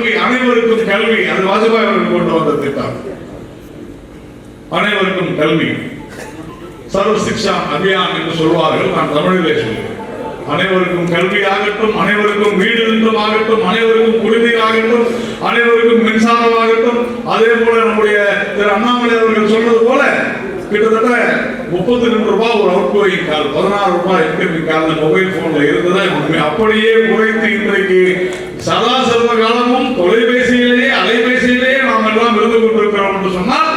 கல்வி அனைவருக்கும் கல்வி. அது வாஜ்பாய் அவர்கள் கொண்டு வந்த திட்டம். அனைவருக்கும் கல்வி. சர்வ சிக்ஷா அபியான் என்று சொல்வார்கள். நான் தமிழிலே சொல்கிறேன். அனைவருக்கும் கல்வி ஆகட்டும் அனைவருக்கும் வீடு நின்றும் ஆகட்டும் அனைவருக்கும் குடிநீர் ஆகட்டும் அனைவருக்கும் மின்சாரம் ஆகட்டும் அதே போல நம்முடைய திரு அண்ணாமலை அவர்கள் சொன்னது போல கிட்டத்தட்ட முப்பத்தி ரெண்டு ரூபாய் ஒரு அவுட் கோயிங் கால் பதினாறு ரூபாய் இன்கமிங் கால் மொபைல் போன்ல இருந்ததை அப்படியே குறைத்து இன்றைக்கு சதா சர்வ காலம் தொலைபேசியிலேயே அலைபேசியிலேயே நாம் எல்லாம் இருந்து கொண்டிருக்கிறோம் என்று சொன்னால்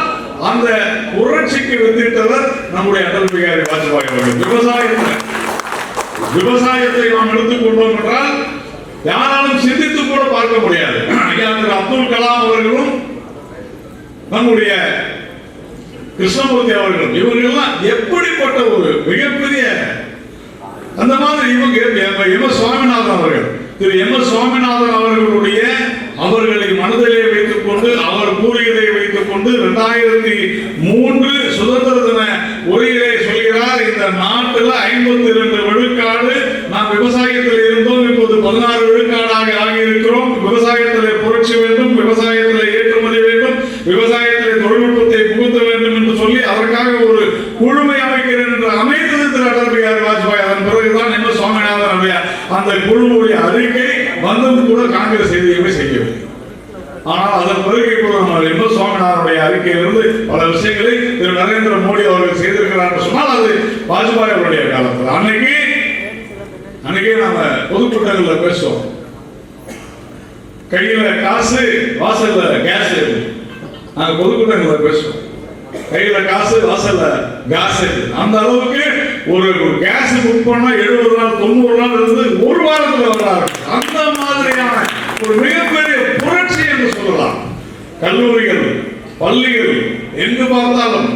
அந்த புரட்சிக்கு வித்திட்டவர் நம்முடைய அடல் பிகாரி வாஜ்பாய் அவர்கள். விவசாயத்தை விவசாயத்தை நாம் எடுத்துக்கொண்டோம் என்றால் யாராலும் சிந்தித்து கூட பார்க்க முடியாது. அப்துல் கலாம் அவர்களும் நம்முடைய கிருஷ்ணமூர்த்தி அவர்களும் இவர்கள்லாம் எப்படிப்பட்ட ஒரு மிகப்பெரிய அந்த மாதிரி இவங்க எம் எஸ் சுவாமிநாதன் அவர்கள். திரு எம் எஸ் சுவாமிநாதன் அவர்களுடைய அவர்களை மனதிலே வைத்துக் கொண்டு அவர் கூறியதை வைத்துக் கொண்டு இரண்டாயிரத்தி மூன்று சுதந்திர தின உரையிலே சொல்கிறார் இந்த நாட்டில் ஐம்பத்தி இரண்டு விழுக்காடு நாம் விவசாயத்தில் இருந்தோம் இப்போது பதினாறு விழுக்காடாக ஆகியிருக்கிறோம். விவசாயத்தில் புரட்சி வேண்டும் விவசாயத்தில் ஏற்றுமதி வேண்டும் விவசாயத்தில் தொழில்நுட்பத்தை புகுத்த வேண்டும் என்று சொல்லி அதற்காக ஒரு குழுமை அமைக்கிறேன் என்று அமைத்தது திரு அடல் பிஹாரி வாஜ்பாய். அதன் பிறகுதான் எம் சுவாமிநாதன் அவையார் அந்த குழுவுடைய அறிக்கை வந்தது கூட காங்கிரஸ் எதுவுமே செய்யவில்லை. ஆனால் அதன் பிறகு கூட எம். எஸ். சுவாமிநாதனுடைய அறிக்கையிலிருந்து பல விஷயங்களை திரு. நரேந்திர மோடி அவர்கள் செய்திருக்கிறார் சொன்னால் அது வாஜ்பாய் அவருடைய காலத்தில். அன்னைக்கு அன்னைக்கே நாம பொதுக்கூட்டங்களில் பேசுவோம். கையில காசு வாசல்ல கேஸ் நாங்க பொதுக்கூட்டங்கள்ல பேசுவோம். கையில காசு வாசல்ல கேஸ் அந்த அளவுக்கு ஒரு கேஸ் புக் பண்ணா எழுபது நாள் தொண்ணூறு நாள் இருந்து ஒரு வாரத்துல வர்றாரு அந்த ஒரு மிகப்பெரிய புரட்சி என்று சொல்லலாம். கல்லூரிகள் பள்ளிகள் எங்கு பார்த்தாலும்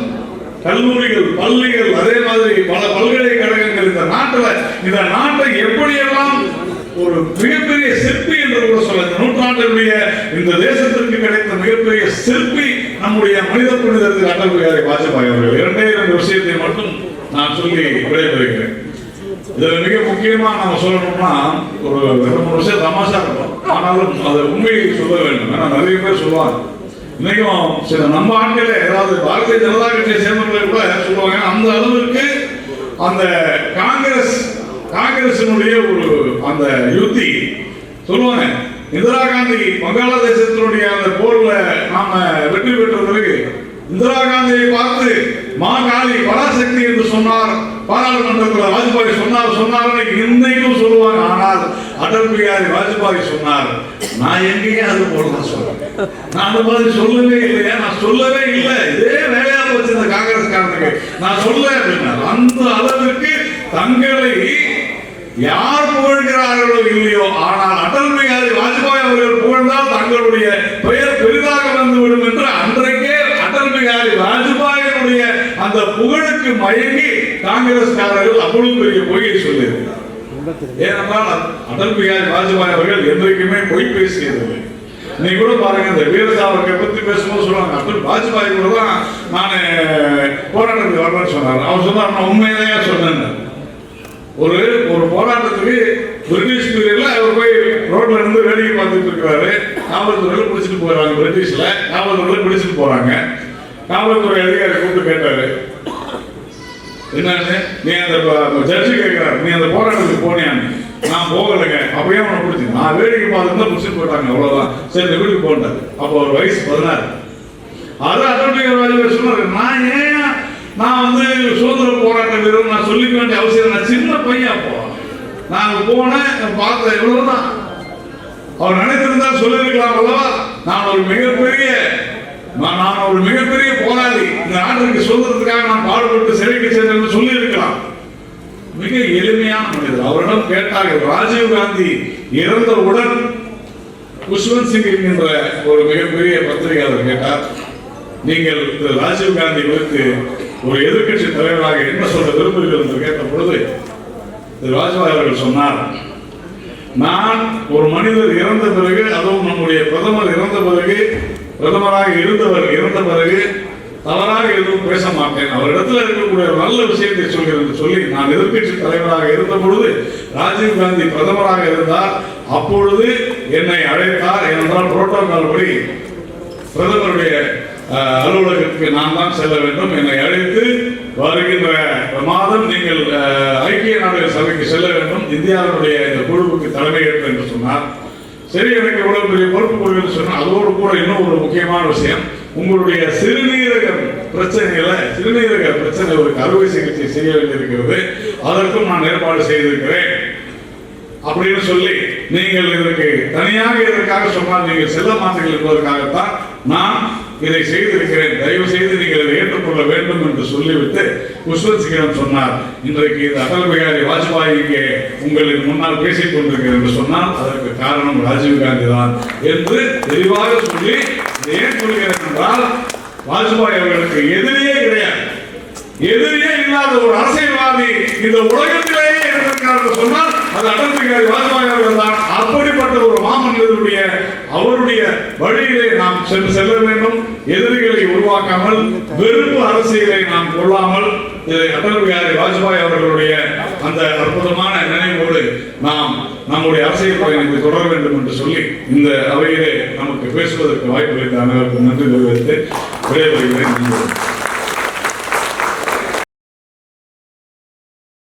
கல்லூரிகள் பள்ளிகள் அதே மாதிரி பல பல்கலைக்கழகங்கள் இந்த நாட்டில் இந்த நாட்டை எப்படியெல்லாம் ஒரு மிகப்பெரிய சிற்பி என்று கூட சொல்ல இந்த நூற்றாண்டினுடைய இந்த தேசத்திற்கு கிடைத்த மிகப்பெரிய சிற்பி நம்முடைய மனித புனிதருக்கு அட்டல் அடல் பிகாரி வாஜ்பாய் அவர்கள். இரண்டே இரண்டு விஷயத்தை மட்டும் நான் சொல்லி விடைபெறுகிறேன். இதுல மிக முக்கியமா நம்ம சொல்லணும்னா ஒரு ரெண்டு மூணு வருஷம் தமாஷா இருக்கும். ஆனாலும் அதை உண்மையை சொல்ல வேண்டும். ஏன்னா நிறைய பேர் சொல்லுவாங்க. இன்னைக்கும் சில நம்ம ஆட்களே ஏதாவது பாரதிய ஜனதா கட்சியை சேர்ந்தவர்களை கூட சொல்லுவாங்க. அந்த அளவிற்கு அந்த காங்கிரஸ் காங்கிரசினுடைய ஒரு அந்த யுத்தி சொல்லுவாங்க. இந்திரா காந்தி வங்காளதேசத்தினுடைய அந்த போர்ல நாம வெற்றி பெற்ற பிறகு இந்திரா காந்தியை பார்த்து மா காளி பராசக்தி என்று சொன்னார். பாராளுமன்றத்தில் வாஜ்பாய் சொன்னார் சொன்னார் இன்னைக்கும் சொல்லுவாங்க ஆனால் அடல் பிகாரி வாஜ்பாய் சொன்னார் நான் எங்கேயே அது போலதான் சொல்றேன். நான் அந்த மாதிரி சொல்லவே இல்லையா நான் சொல்லவே இல்லை. இதே வேலையா போச்சு இந்த காங்கிரஸ்காரனுக்கு. நான் சொல்ல அப்படின்னா அந்த அளவிற்கு தங்களை யார் புகழ்கிறார்களோ இல்லையோ ஆனால் அடல் பிகாரி வாஜ்பாய் அவர்கள் புகழ்ந்தால் தங்களுடைய பெயர் பெரிதாக வந்துவிடும் என்று அன்றைக்கே அடல் பிகாரி வாஜ்பாயினுடைய அந்த அதற்கு மயங்கி காங்கிரஸ்காரர்கள் அவ்வளவு பெரிய பொய்யை சொல்லியிருந்தார். ஏனென்றால் அடல் பிகாரி வாஜ்பாய் அவர்கள் என்றைக்குமே பொய் பேசியதில்லை. நீ கூட பாருங்க இந்த வீர சாவர்கர் பத்தி பேசும்போது சொல்லுவாங்க அப்துல் வாஜ்பாய் கூட தான் நான் போராட்டத்துக்கு வரேன் சொன்னார். அவர் சொன்னார் நான் உண்மையிலேயே சொன்னேன் ஒரு ஒரு போராட்டத்துக்கு பிரிட்டிஷ் பீரியட்ல அவர் போய் ரோட்ல இருந்து வேடிக்கை பார்த்துட்டு இருக்காரு. காவல்துறையில பிடிச்சிட்டு போறாங்க பிரிட்டிஷ்ல காவல்துறையில பிடிச்சிட்டு போறாங்க. காவல்துறை அதிகாரி கூப்பிட்டு கேட்டாரு. என்னன்னு? நீ அந்த ஜட்ஜி கேட்கிறார். நீ அந்த போராட்டத்துக்கு போனியான்னு. நான் போகலைங்க. அப்பயே அவனை பிடிச்சி நான் வேடிக்கை பார்த்துருந்தா முடிச்சுட்டு போயிட்டாங்க அவ்வளோதான் சரி இந்த வீட்டுக்கு போன்றாரு அப்போ ஒரு வயசு பதினாறு. அது அட்டோட்டிகர் ராஜா சொன்னார் நான் ஏன் நான் வந்து சுதந்திர போராட்ட வீரர் நான் சொல்லிக்க வேண்டிய அவசியம் நான் சின்ன பையன் அப்போ. நான் போனேன் பார்த்தேன் இவ்வளவுதான். அவர் நினைத்திருந்தா சொல்லியிருக்கலாம் அல்லவா? நான் ஒரு மிகப்பெரிய நான் நான் ஒரு மிகப்பெரிய போராளி. இந்த நாட்டிற்கு சுதந்திரத்துக்காக நான் பாடுபட்டு சிறைக்கு சென்றேன் சொல்லி இருக்கலாம் மிக எளிமையான மனிதர். அவரிடம் கேட்டார்கள் ராஜீவ் காந்தி இறந்தவுடன் குஷ்வந்த் சிங் என்கின்ற ஒரு மிகப்பெரிய பத்திரிகையாளர் கேட்டார் நீங்கள் இந்த ராஜீவ் காந்தி குறித்து ஒரு எதிர்க்கட்சி தலைவராக என்ன சொல்ல விரும்புகிறீர்கள்? என்று கேட்ட பொழுது திரு வாஜ்பாய் அவர்கள் சொன்னார் நான் ஒரு மனிதர் இறந்த பிறகு அதுவும் நம்முடைய பிரதமர் இறந்த பிறகு பிரதமராக இருந்தவர் இறந்த பிறகு தவறாக எதுவும் பேச மாட்டேன். அவரிடத்தில் இருக்கக்கூடிய ஒரு நல்ல விஷயத்தை சொல்கிறேன் என்று சொல்லி நான் எதிர்கட்சி தலைவராக இருந்த பொழுது ராஜீவ் காந்தி பிரதமராக இருந்தார். அப்பொழுது என்னை அழைத்தார். ஏனென்றால் புரோட்டோகால் படி பிரதமருடைய அலுவலகத்துக்கு நான் தான் செல்ல வேண்டும். என்னை அழைத்து வருகின்ற மாதம் நீங்கள் ஐக்கிய நாடுகள் சபைக்கு செல்ல வேண்டும். இந்தியாவினுடைய இந்த குழுவுக்கு தலைமையேற்று என்று சொன்னார். சரி எனக்கு இவ்வளவு பெரிய பொறுப்பு கொடுக்குன்னு சொன்னால் அதோடு கூட இன்னும் ஒரு முக்கியமான விஷயம். உங்களுடைய சிறுநீரகம் பிரச்சனையில சிறுநீரக பிரச்சனை ஒரு அறுவை சிகிச்சை செய்ய வேண்டியிருக்கிறது. அதற்கும் நான் ஏற்பாடு செய்திருக்கிறேன். அப்படின்னு சொல்லி நீங்கள் இதற்கு தனியாக இதற்காக சொன்னால் நீங்கள் செல்ல மாட்டீர்கள் என்பதற்காகத்தான் நான் இதை செய்திருக்கிறேன். தயவு செய்து நீங்கள் இதை ஏற்றுக்கொள்ள வேண்டும் என்று சொல்லிவிட்டு குஷ்வந்த் சொன்னார். இன்றைக்கு இந்த அடல் பிகாரி வாஜ்பாய் இங்கே உங்களுக்கு முன்னால் பேசிக் கொண்டிருக்கிறேன் என்று சொன்னால் அதற்கு காரணம் ராஜீவ் காந்தி தான் என்று தெளிவாக சொல்லி ஏன் சொல்கிறேன் என்றால் வாஜ்பாய் அவர்களுக்கு எதிரியே கிடையாது. எதிரியே இல்லாத ஒரு அரசியல்வாதி இந்த உலகத்திலேயே இருந்திருக்கார் என்று சொன்னால் அது அடல் வாஜ்பாய் அவர்கள் தான் அப்படிப்பட்ட ஒரு மாமன்னருடைய அவருடைய வழியிலே நாம் சென்று செல்ல வேண்டும். எதிரிகளை உருவாக்காமல் வெறுப்பு அரசியலை நாம் கொள்ளாமல் இதை அடல் பிகாரி வாஜ்பாய் அவர்களுடைய அந்த அற்புதமான நினைவோடு நாம் நம்முடைய அரசியல் பயணத்தை தொடர வேண்டும் என்று சொல்லி இந்த அவையிலே நமக்கு பேசுவதற்கு வாய்ப்பு அளித்த அனைவருக்கும் நன்றி தெரிவித்து விடைபெறுகிறேன்.